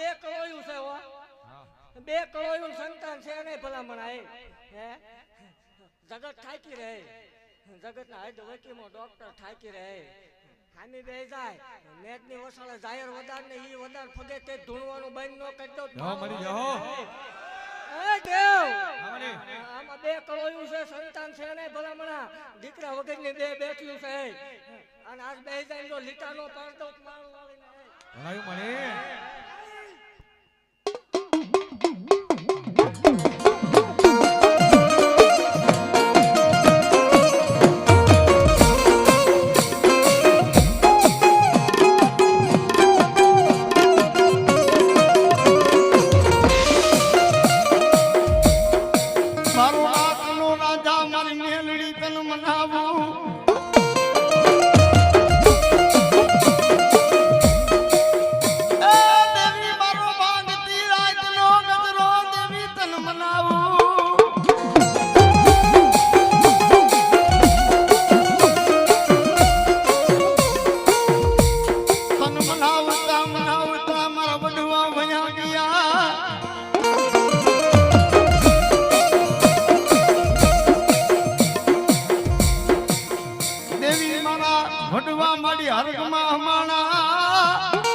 બે કળોયું છે હો. બે કળોયું સંતાન છે નહીં ભલામણ આય એ. હે? જગત થાકી રહે. જગતના હાથ વકીમો ડોક્ટર થાકી રહે. ખામી બે જાય. નેટની વસાળે જાહેર વદાર ને ઈ વદાર ફગે તે ધૂણવાનું બંધ ન કરી દો. જાઓ, મરી જાઓ. એ દેવ. આમાં બે કરોયું છે સંતાન છે ને ભલામણા દીકરા વગરની બે બેઠ્યું છે. અને આજ બે જાય જો લીટાનો પાડતો મારું ભણાયું. દેવી મારા માડી હરગમાં હમાણા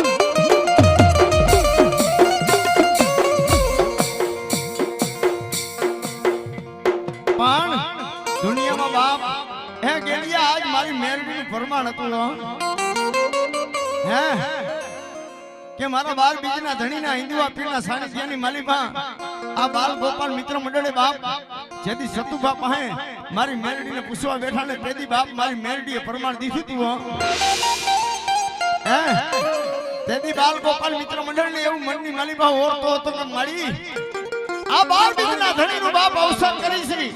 મારી મેરડીનું ફરમાન હતું. હે કે મારા બાર બીજના ધણીના હિન્દુઆ પીરના સાનિધ્યની માલિકા આ બાલ ગોપાલ મિત્ર મંડળે બાપ જેથી સતુભા પાસે મારી મેરડીને પૂછવા બેઠા ને તેદી બાપ મારી મેરડીએ પ્રમાણ દીધું તું, હો. તેદી બાલ ગોપાલ મિત્ર મંડળને એવું મનની ભાવ ઓળતો હતો કે મારી, આ બાર બીજના ધણીનું બાપ અવસાન કરી છે.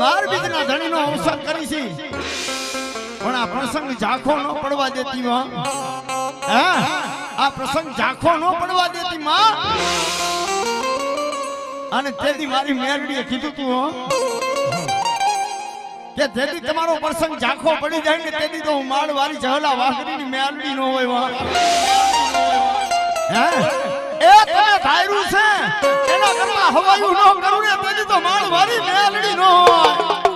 બાર બીજના ધણીનો અવસાન કરી છે. પણ આ પ્રસંગ ઝાંખો ન પડવા દેતી હે? આ પ્રસંગ ઝાંખો ન પડવા દેતી, માં. અને તેથી મારી મેરડીએ કીધું તું કે તેથી તમારો પ્રસંગ ઝાંખો પડી જાય ને તેથી તો હું માળ વાળી જહલા વાઘરીની મેરડી નો હોય, હે. એ તમે છે. એના કરતા હવાયું ન કરું ને તેથી તો માળ વાળી મેરડી નો હોય.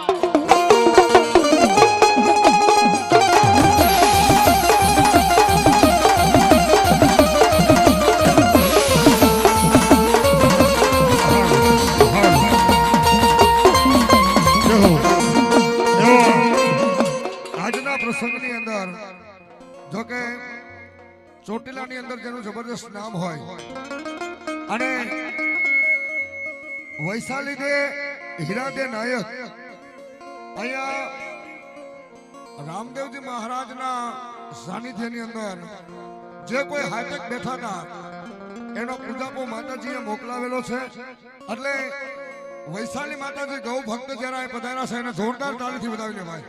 આજના પ્રસંગની અંદર જો ચોટીલાની અંદર જેનું જબરદસ્ત નામ હોય, અને વૈશાલી દે હીરાદે નાયક અહીંયા રામદેવજી મહારાજના સાનિધ્યની અંદર જે કોઈ હાઈટેક બેઠા હતા, એનો પૂજાપો માતાજીએ મોકલાવેલો છે. એટલે વૈશાલી માતાજી ગૌ ભક્ત જરાય પધાર્યા છે એને જોરદાર તાળીથી ભાઈ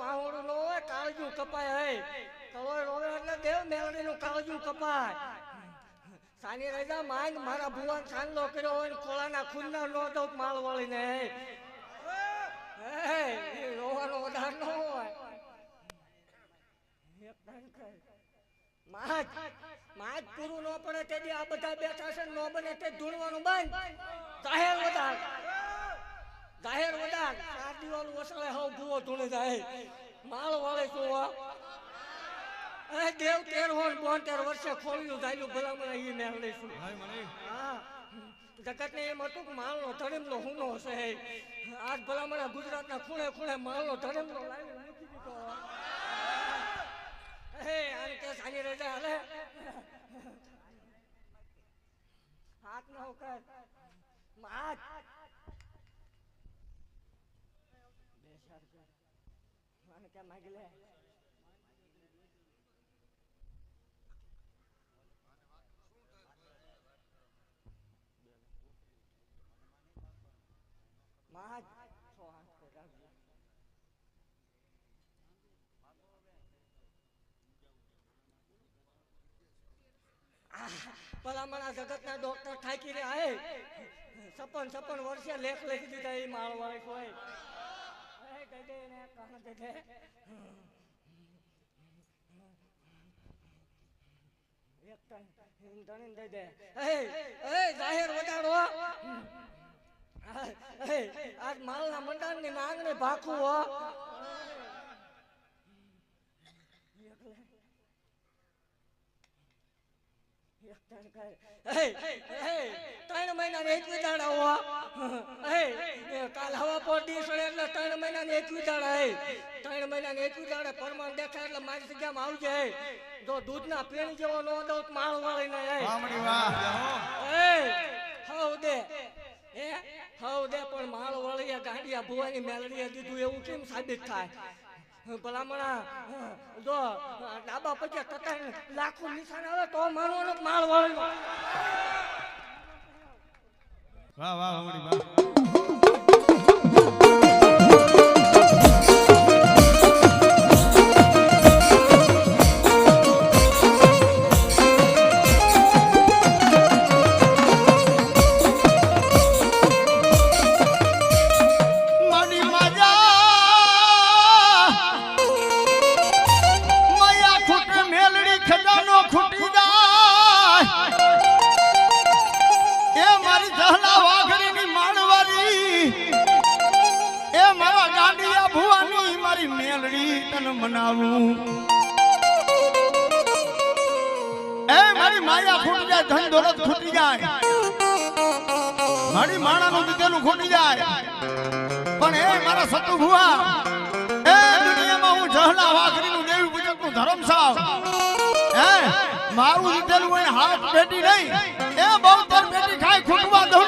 આહોડું ન કાળજું કપાય હે કલોય એટલે દેવ મેળડીનું કાળજું કપાય સાની રજા માંગ મારા ભુવન સાંદલો કર્યો હોય ને ખોળાના ખૂનના નો દઉં માળ વળીને એ રોવાનો વધાર ન હોય. માજ માજ પૂરું ન પડે તેથી આ બધા બેઠા ન બને તે ધૂણવાનું બંધ. જાહેર વધાર. જાહેર વધાર. ચાર વસળે હવ ભૂવો ધૂણે જાય. માળ વાળે શું દેવ તેર હોન બોતેર વર્ષે ખોલ્યું જાયું ભલામણ એ લઈશું. હા જગતને એમ હતું કે માલનો ધડેમલો હુનો છે આજ ભલામણા ગુજરાતના ખૂણે ખૂણે માલનો ધડેમલો લાવી મૂકી દીધો. હે આને કે સાની રજા હાલે. હાથ નો કર માત બેસાડ કે માગી લે મહાજ છો હાથ પર રાખજો ભલામણા જગતના ડોક્ટર થાકી રહ્યા હે. સપન સપન વર્ષે લેખ લખી દીધા એ માળવાળી કોઈ. એ દે દે ને કાન દે. દે. એક જાહેર વડાડો આજ માલના મંડાણની નાંગને ભાખું, હો એક ટન કર. એ, એ, ત્રણ મહિનાની એકવી દાડા હો. કાલ હવા પોટી સળે એટલે ત્રણ મહિનાની એકવી દાડા એ ત્રણ મહિનાની એકવી દાડા પરમાણ દેખાય એટલે મારી જગ્યામાં આવજે એ. જો દૂધના પેણી જેવો ન દઉં તો માળ વાળી ને એ હવ દે. હે? હવ દે પણ માળ વળીએ ગાંડિયા ભુવાની મેલડીએ દીધું એવું કેમ સાબિત થાય? ભલામણા જો, ડાબા પછી તતા લાખો નિશાન આવે તો માનવાનો કે માળ વાળ્યો. વાહ વાહ વાહ. મનાવું. એ, મારી માયા ખૂટી જાય, ધન દોલત ખૂટી જાય. મારી માણાનું દીધેલું ખૂટી જાય. પણ એ મારા સતુ ભુવા. એ દુનિયામાં હું જહલા વાઘરીનું દેવી પૂજકનું ધર્મ સાવ હે મારું દીધેલું હોય હાથ પેટી નહીં. એ બહુ તર બેટી ખાય, ખૂટવા દો